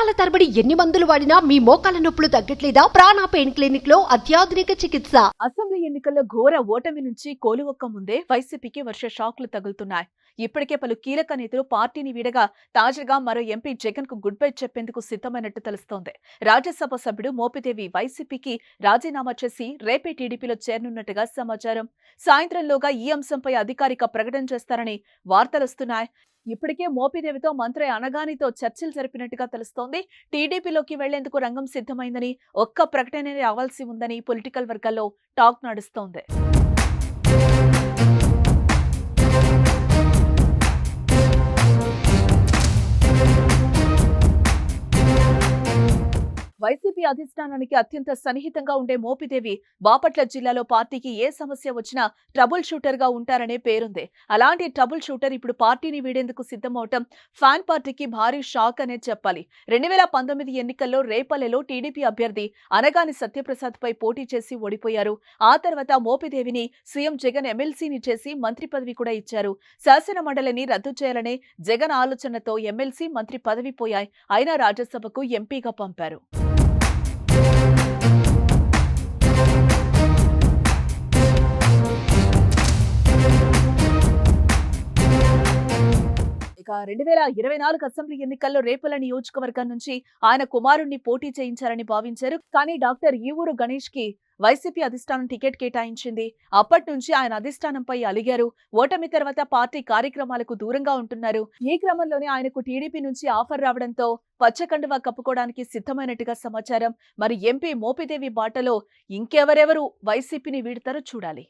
సంవత్సరాల తరబడి ఎన్ని మందులు వాడినా మీ మోకాల నొప్పులు తగ్గట్లేదా? ప్రాణ పెయిన్ క్లినిక్లో అత్యాధునిక చికిత్స. అసెంబ్లీ ఎన్నికల్లో ఘోర ఓటమి నుంచి కోలువొక్క ముందే వైసీపీకి వర్ష షాక్లు తగులుతున్నాయి. ఇప్పటికే పలు కీలక నేతలు పార్టీని వీడగా తాజాగా మరో ఎంపీ జగన్కు గుడ్ బై చెప్పేందుకు సిద్ధమైనట్టు తెలుస్తోంది. రాజ్యసభ సభ్యుడు మోపిదేవి వైసీపీకి రాజీనామా చేసి రేపే టీడీపీలో చేరనున్నట్టుగా సమాచారం. సాయంత్రంలోగా ఈ అంశంపై అధికారిక ప్రకటన చేస్తారని వార్తలొస్తున్నాయి. ఇప్పటికే మోపిదేవితో మంత్రి అనగానితో చర్చలు జరిపినట్టుగా తెలుస్తోంది. టీడీపీలోకి వెళ్ళేందుకు రంగం సిద్ధమైందని ఒక్క ప్రకటనే రావాల్సి ఉందని పొలిటికల్ వర్గాల్లో టాక్ నడుస్తోంది. వైసీపీ అధిష్టానానికి అత్యంత సన్నిహితంగా ఉండే మోపిదేవి బాపట్ల జిల్లాలో పార్టీకి ఏ సమస్య వచ్చినా ట్రబుల్ షూటర్గా ఉంటారనే పేరుంది. అలాంటి ట్రబుల్ షూటర్ ఇప్పుడు పార్టీని వీడేందుకు సిద్ధమవటం ఫ్యాన్ పార్టీకి భారీ షాక్ అనే చెప్పాలి. రెండు వేల పంతొమ్మిది ఎన్నికల్లో రేపల్లెలో టీడీపీ అభ్యర్థి అనగాని సత్యప్రసాద్ పై పోటీ చేసి ఓడిపోయారు. ఆ తర్వాత మోపిదేవిని సీఎం జగన్ ఎమ్మెల్సీని చేసి మంత్రి పదవి కూడా ఇచ్చారు. శాసన మండలిని రద్దు చేయాలనే జగన్ ఆలోచనతో ఎమ్మెల్సీ మంత్రి పదవి పోయాయి. అయినా రాజ్యసభకు ఎంపీగా పంపారు. ఇక రెండు వేల ఇరవై నాలుగు అసెంబ్లీ ఎన్నికల్లో రేపల నియోజకవర్గం నుంచి ఆయన కుమారుణ్ణి పోటీ చేయించారని భావించారు. కానీ డాక్టర్ ఈవూరు గణేష్కి వైసీపీ అధిష్టానం టికెట్ కేటాయించింది. అప్పటి నుంచి ఆయన అధిష్టానంపై అలిగారు. ఓటమి తర్వాత పార్టీ కార్యక్రమాలకు దూరంగా ఉంటున్నారు. ఈ క్రమంలోనే ఆయనకు టీడీపీ నుంచి ఆఫర్ రావడంతో పచ్చకండువా కప్పుకోవడానికి సిద్ధమైనట్టుగా సమాచారం. మరి ఎంపీ మోపిదేవి బాటలో ఇంకెవరెవరు వైసీపీని వీడతారో చూడాలి.